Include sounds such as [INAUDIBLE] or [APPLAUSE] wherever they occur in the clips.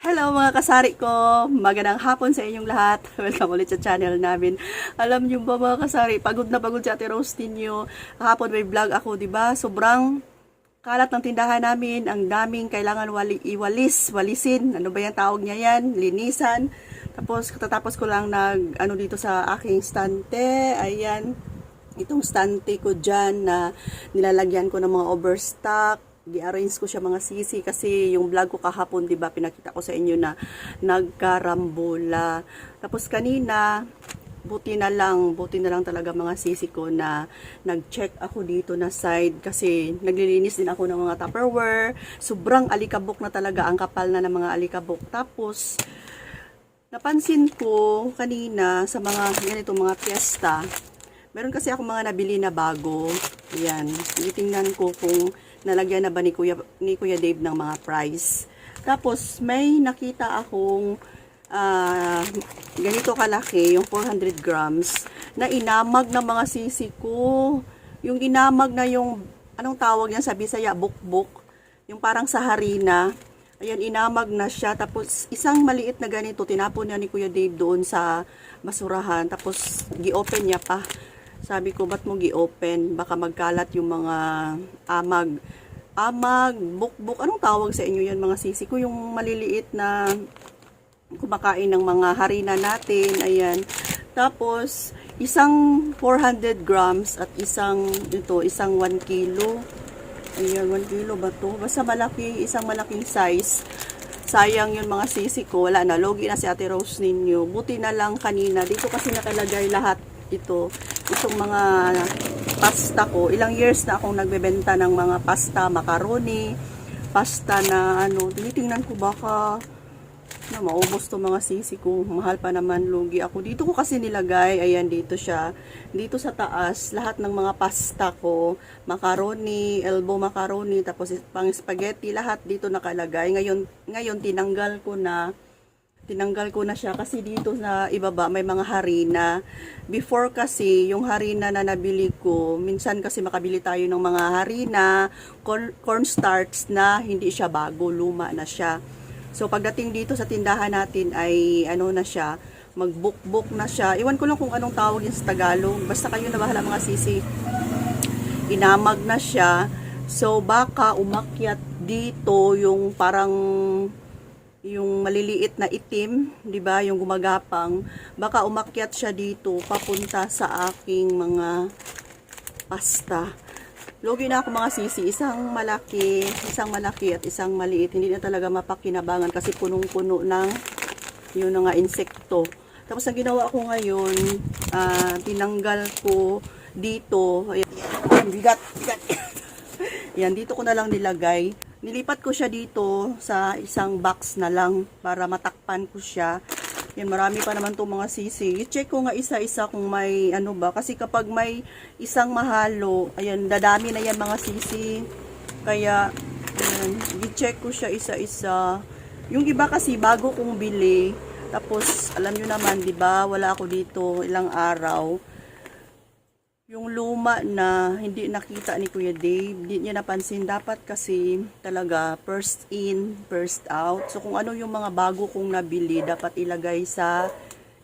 Hello mga kasari ko! Magandang hapon sa inyong lahat. [LAUGHS] Welcome ulit sa channel namin. Alam niyo ba mga kasari, pagod na pagod si Ate Rose ninyo. Kahapon may vlog ako, di ba? Sobrang kalat ng tindahan namin. Ang daming kailangan wali, iwalis, walisin. Ano ba yung tawag niya yan? Linisan. Tapos katatapos ko lang nag, ano dito sa aking stante. Ayan. Itong stante ko dyan na nilalagyan ko ng mga overstock di-arrange ko siya mga sisi kasi yung vlog ko kahapon, 'di ba, pinakita ko sa inyo na nagkarambola. Tapos kanina, buti na lang, buti na lang talaga mga sisi ko na nag-check ako dito na side kasi naglilinis din ako ng mga Tupperware. Sobrang alikabok na talaga ang kapal na ng mga alikabok. Tapos napansin ko kanina sa mga ganito mga piyesta, meron kasi ako mga nabili na bago. Ayan, titingnan ko kung nalagyan na ba ni Kuya, ni Kuya Dave ng mga price. Tapos, may nakita akong ah, ganito kalaki, yung 400 grams, na inamag ng mga sisi ko. Yung inamag na yung, anong tawag yan sa Bisaya, bukbuk. Yung parang sa harina. Ayan, inamag na siya. Tapos, isang maliit na ganito, tinapon niya ni Kuya Dave doon sa basurahan. Tapos, gi-open niya pa. Sabi ko, ba't mo gi-open? Baka magkalat yung mga amag. Amag, bukbuk. Anong tawag sa inyo yan mga sisi ko? Yung maliliit na kumakain ng mga harina natin. Ayan. Tapos, isang 400 grams at isang, ito, isang 1 kilo. Ayan, 1 kilo ba to? Basta malaki, isang malaking size. Sayang yun mga sisi ko. Wala na, logi na si Ate Rose ninyo. Buti na lang kanina. Dito kasi nakalagay lahat ito. Itong mga pasta ko. Ilang years na akong nagbebenta ng mga pasta, macaroni, pasta na ano. Tinitingnan ko baka na maubos to mga sisi ko. Mahal pa naman lugi ako. Dito ko kasi nilagay, ayan dito siya. Dito sa taas, lahat ng mga pasta ko, macaroni, elbow macaroni, tapos pang spaghetti, lahat dito nakalagay. Ngayon, ngayon tinanggal ko na tinanggal ko na siya kasi dito sa ibaba may mga harina. Before kasi, yung harina na nabili ko, minsan kasi makabili tayo ng mga harina, corn, cornstarch na hindi siya bago, luma na siya. So pagdating dito sa tindahan natin ay ano na siya, magbukbok na siya. Iwan ko lang kung anong tawag yun sa Tagalog. Basta kayo na bahala mga sisi. Inamag na siya. So baka umakyat dito yung parang yung maliliit na itim, 'di ba, yung gumagapang, baka umakyat siya dito papunta sa aking mga pasta. Logi na ako mga sisi, isang malaki, isang malaki at isang maliit. Hindi na talaga mapakinabangan kasi punong-puno ng yun nga insekto. Tapos ang ginawa ko ngayon, ah, tinanggal ko dito, ayan, bigat, bigat. [LAUGHS] Yan, dito ko na lang nilagay. Nilipat ko siya dito sa isang box na lang para matakpan ko siya. Yan, marami pa naman itong mga sisi. I-check ko nga isa-isa kung may ano ba. Kasi kapag may isang mahalo, ayan, dadami na yan mga sisi. Kaya, i-check ko siya isa-isa. Yung iba kasi bago kong bili. Tapos, alam nyo naman, di ba wala ako dito ilang araw yung luma na hindi nakita ni Kuya Dave, hindi niya napansin. Dapat kasi talaga first in, first out. So kung ano yung mga bago kong nabili, dapat ilagay sa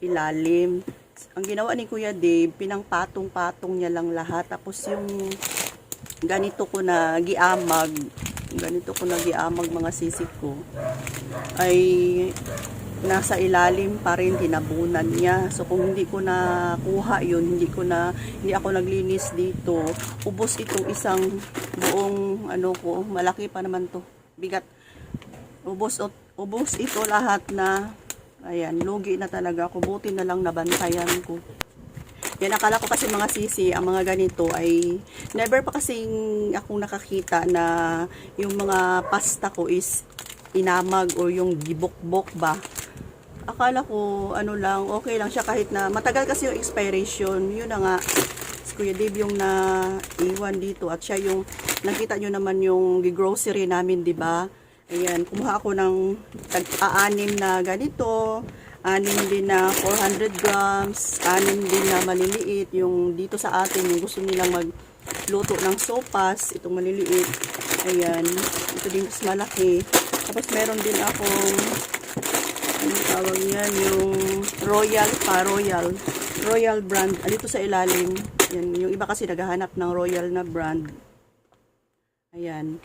ilalim. Ang ginawa ni Kuya Dave, pinang patong-patong niya lang lahat. Tapos yung ganito ko na giamag, ganito ko na giamag mga sisig ko, ay nasa ilalim pa rin tinabunan niya. So kung hindi ko na kuha yun, hindi ko na hindi ako naglinis dito, ubos ito isang buong ano ko, malaki pa naman to. Bigat. Ubos ubos ito lahat na ayan, lugi na talaga ako. Buti na lang nabantayan ko. Yan, akala ko kasi mga sisi, ang mga ganito ay never pa kasing akong nakakita na yung mga pasta ko is inamag o yung gibok-bok ba akala ko ano lang, okay lang siya kahit na matagal kasi yung expiration. Yun na nga, si Kuya Dave yung na iwan dito at siya yung nakita nyo naman yung grocery namin, di ba? Ayan, kumuha ako ng tag-aanim na ganito, anim din na 400 grams, anim din na maliliit, yung dito sa atin, yung gusto nilang magluto ng sopas, itong maliliit, ayan, ito din mas malaki. Tapos meron din akong ano tawag yan, yung Royal pa, Royal. Royal brand. Alito sa ilalim. Yan, yung iba kasi naghahanap ng Royal na brand. Ayan.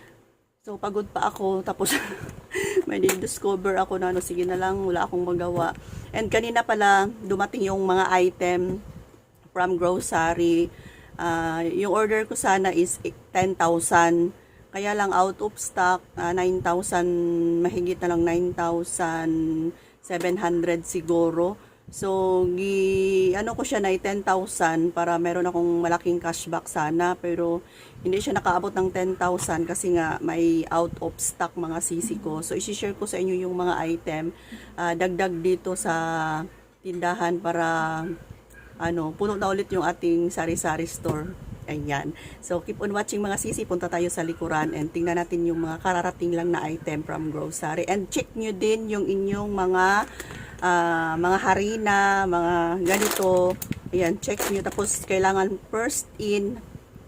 So, pagod pa ako. Tapos, [LAUGHS] may discover ako na ano, sige na lang, wala akong magawa. And kanina pala, dumating yung mga item from grocery. Ah, yung order ko sana is 10,000. Kaya lang out of stock, ah, 9,000, mahigit na lang 9,700 siguro. So, gi, ano ko siya na 10,000 para meron akong malaking cashback sana. Pero, hindi siya nakaabot ng 10,000 kasi nga may out of stock mga sisi ko. So, isi-share ko sa inyo yung mga item. ah, dagdag dito sa tindahan para ano, puno na ulit yung ating sari-sari store. Ayan. So, keep on watching mga sisi. Punta tayo sa likuran and tingnan natin yung mga kararating lang na item from grocery. And check nyo din yung inyong mga ah, mga harina, mga ganito. Ayan, check nyo. Tapos, kailangan first in,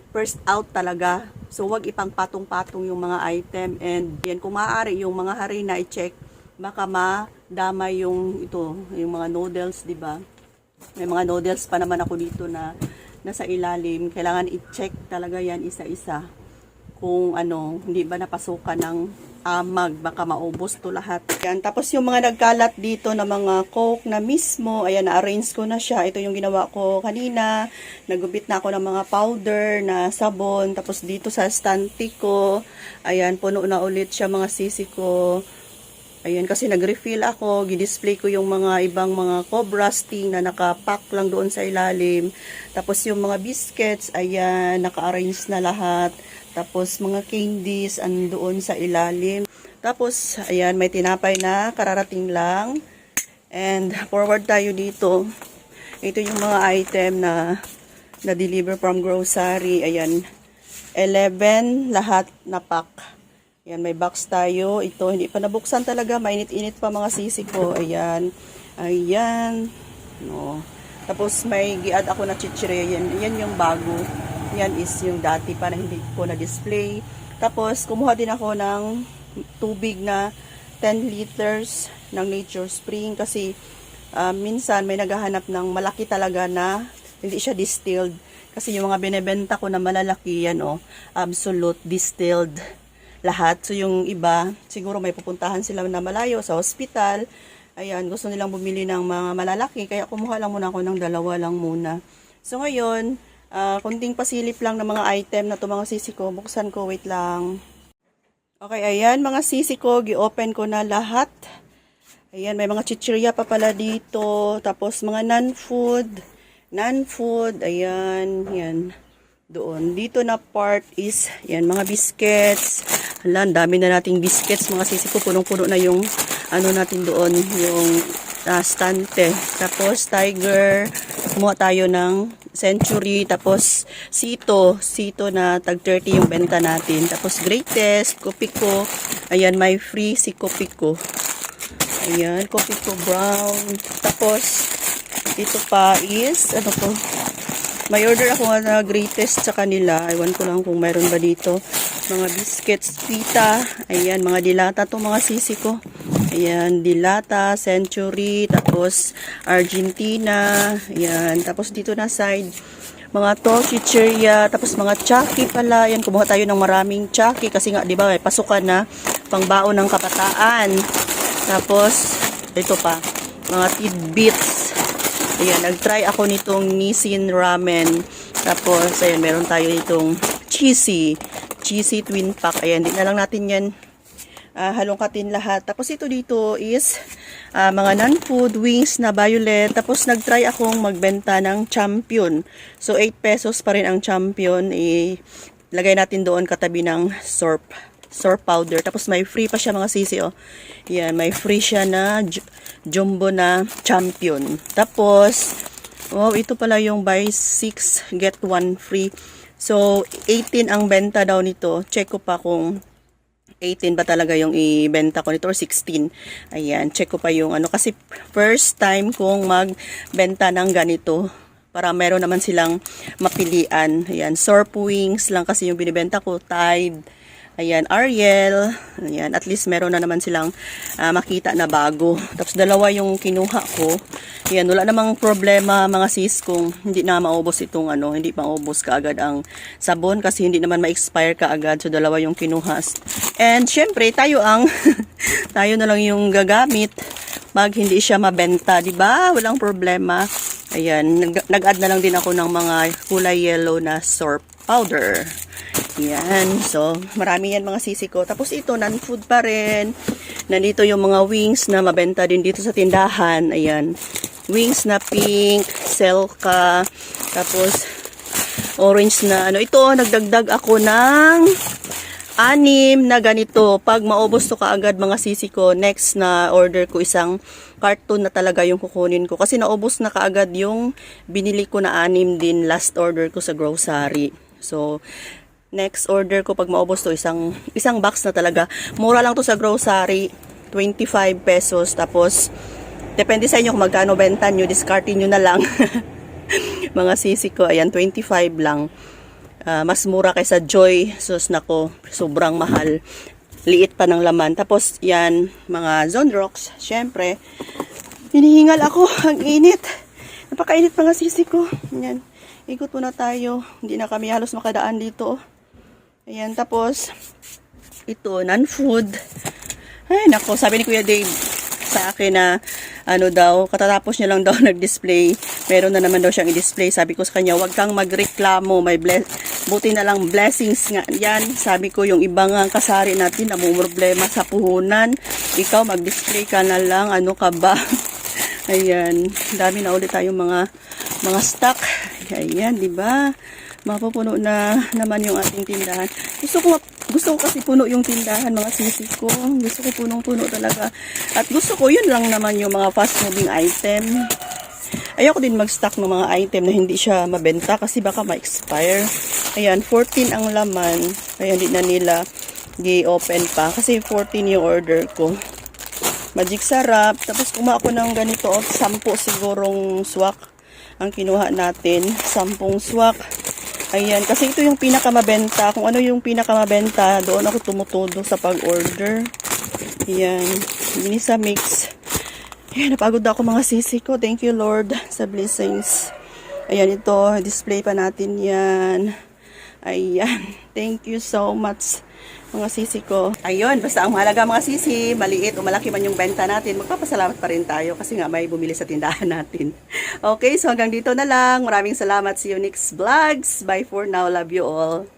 first out talaga. So, wag ipang patong-patong yung mga item. And, yan, kung maaari, yung mga harina, i-check. Baka madama yung ito, yung mga noodles, di ba? May mga noodles pa naman ako dito na nasa ilalim. Kailangan i-check talaga yan isa-isa. Kung ano, hindi ba napasukan ng amag, baka maubos to lahat. Yan. Tapos yung mga nagkalat dito na mga coke na mismo, ayan, na-arrange ko na siya. Ito yung ginawa ko kanina. Nagubit na ako ng mga powder na sabon. Tapos dito sa stante ko, ayan, puno na ulit siya mga sisi ko. Ayan, kasi nag-refill ako, gidisplay ko yung mga ibang mga cobra sting na nakapack lang doon sa ilalim. Tapos yung mga biscuits, ayan, naka-arrange na lahat. Tapos mga candies, andoon sa ilalim. Tapos, ayan, may tinapay na, kararating lang. And forward tayo dito. Ito yung mga item na na-deliver from grocery. Ayan, 11 lahat na pack. Ayan, may box tayo. Ito, hindi pa nabuksan talaga. Mainit-init pa mga sisi ko. Ayan. Ayan. No. Tapos may gi-add ako na chichire. Yan, yan yung bago. Yan is yung dati pa na hindi ko na-display. Tapos, kumuha din ako ng tubig na 10 liters ng Nature Spring kasi ah, minsan may naghahanap ng malaki talaga na hindi siya distilled. Kasi yung mga binebenta ko na malalaki yan, oh, absolute distilled lahat. So yung iba, siguro may pupuntahan sila na malayo sa hospital. Ayan, gusto nilang bumili ng mga malalaki. Kaya kumuha lang muna ako ng dalawa lang muna. So ngayon, ah, kunting pasilip lang ng mga item na to mga sisi ko. Buksan ko, wait lang. Okay, ayan, mga sisi ko, gi-open ko na lahat. Ayan, may mga chichirya pa pala dito. Tapos mga non-food. Non-food, ayan, yan. Doon. Dito na part is, yan, mga biscuits. Hala, dami na nating biscuits. Mga sisi ko, punong-puno na yung, ano natin doon, yung ah, stante. Tapos, tiger. Kumuha tayo ng century. Tapos, sito. Sito na tag 30 yung benta natin. Tapos, greatest. Kopiko. Ayan, may free si Kopiko. Ayan, Kopiko brown. Tapos, ito pa is, ano to? May order ako nga na greatest sa kanila. Ewan ko lang kung mayroon ba dito. Mga biscuits, pita. Ayan, mga dilata to mga sisi ko. Ayan, dilata, century, tapos Argentina. Ayan, tapos dito na side, mga to, chicheria, tapos mga chaki pala. Ayan, kumuha tayo ng maraming chaki kasi nga, di ba, may pasukan na pangbaon ng kabataan. Tapos, ito pa, mga tidbits. Ayan, nag-try ako nitong Nissin Ramen. Tapos, ayan, meron tayo nitong cheesy. Cheesy twin pack. Ayan, di na lang natin yan ah, halongkatin lahat. Tapos ito dito is ah, mga non-food wings na violet. Tapos nag-try akong magbenta ng champion. So 8 pesos pa rin ang champion. Ilagay natin doon katabi ng sorp sorp powder. Tapos may free pa siya mga sisi oh. Yan, may free siya na ju- jumbo na champion. Tapos wow, ito pala yung buy 6 get 1 free. So 18 ang benta daw nito. Check ko pa kung 18 ba talaga yung ibenta ko nito or 16. Ayan, check ko pa yung ano kasi first time kong magbenta ng ganito para meron naman silang mapilian. Ayan, Sorp Wings lang kasi yung binibenta ko, Tide, Ayan, Ariel. Ayan, at least meron na naman silang ah, makita na bago. Tapos dalawa yung kinuha ko. Ayan, wala namang problema mga sis kung hindi na maubos itong ano, hindi maubos kaagad ang sabon kasi hindi naman ma-expire kaagad. So dalawa yung kinuha. And syempre, tayo ang [LAUGHS] tayo na lang yung gagamit pag hindi siya mabenta, di ba? Walang problema. Ayan, nag- nag-add na lang din ako ng mga kulay yellow na sorb powder. Yan. So, marami yan mga sisi ko. Tapos ito, non-food pa rin. Nandito yung mga wings na mabenta din dito sa tindahan. Ayan. Wings na pink, selka, tapos orange na ano. Ito, nagdagdag ako ng anim na ganito. Pag maubos to kaagad mga sisi ko, next na order ko isang carton na talaga yung kukunin ko. Kasi naubos na kaagad yung binili ko na anim din last order ko sa grocery. So, next order ko pag maubos to isang isang box na talaga. Mura lang to sa grocery, 25 pesos. Tapos, depende sa inyo kung magkano benta nyo, discardin nyo na lang. [LAUGHS] mga sisi ko, ayan, 25 lang. Ah, mas mura kaysa Joy. Sus nako, sobrang mahal. Liit pa ng laman. Tapos yan, mga Zone Rocks. Syempre, hinihingal ako. [LAUGHS] Ang init. Napakainit mga sisi ko. Yan. Ikot muna tayo. Hindi na kami halos makadaan dito. Ayan, tapos, ito, non-food. Ay, nako, sabi ni Kuya Dave sa akin na, ano daw, katatapos niya lang daw [LAUGHS] nag-display. Meron na naman daw siyang i-display. Sabi ko sa kanya, wag kang magreklamo. May bless, buti na lang blessings nga yan. Sabi ko, yung ibang nga kasari natin, namumroblema sa puhunan. Ikaw, mag-display ka na lang. Ano ka ba? [LAUGHS] Ayan. Dami na ulit tayong mga mga stock. Ayan, di ba? Mapupuno na naman yung ating tindahan. Gusto ko gusto ko kasi puno yung tindahan mga sisi ko. Gusto ko punong-puno talaga. At gusto ko yun lang naman yung mga fast moving item. Ayoko din mag-stock ng mga item na hindi siya mabenta kasi baka ma-expire. Ayan, 14 ang laman. Kaya hindi na nila di-open pa kasi 14 yung order ko. Magic sarap. Tapos kumuha ako ng ganito, 10 sigurong swak ang kinuha natin. 10 swak. Ayan, kasi ito yung pinakamabenta. Kung ano yung pinakamabenta, doon ako tumutudo sa pag-order. Ayan, Minisa Mix. Ayan, napagod na ako mga sisi ko. Thank you Lord sa blessings. Ayan, ito, display pa natin yan. Ayan, [LAUGHS] thank you so much mga sisi ko. Ayun, basta ang mahalaga mga sisi, maliit o malaki man yung benta natin, magpapasalamat pa rin tayo kasi nga may bumili sa tindahan [LAUGHS] natin. Okay, so hanggang dito na lang. Maraming salamat. See you next vlogs. Bye for now. Love you all.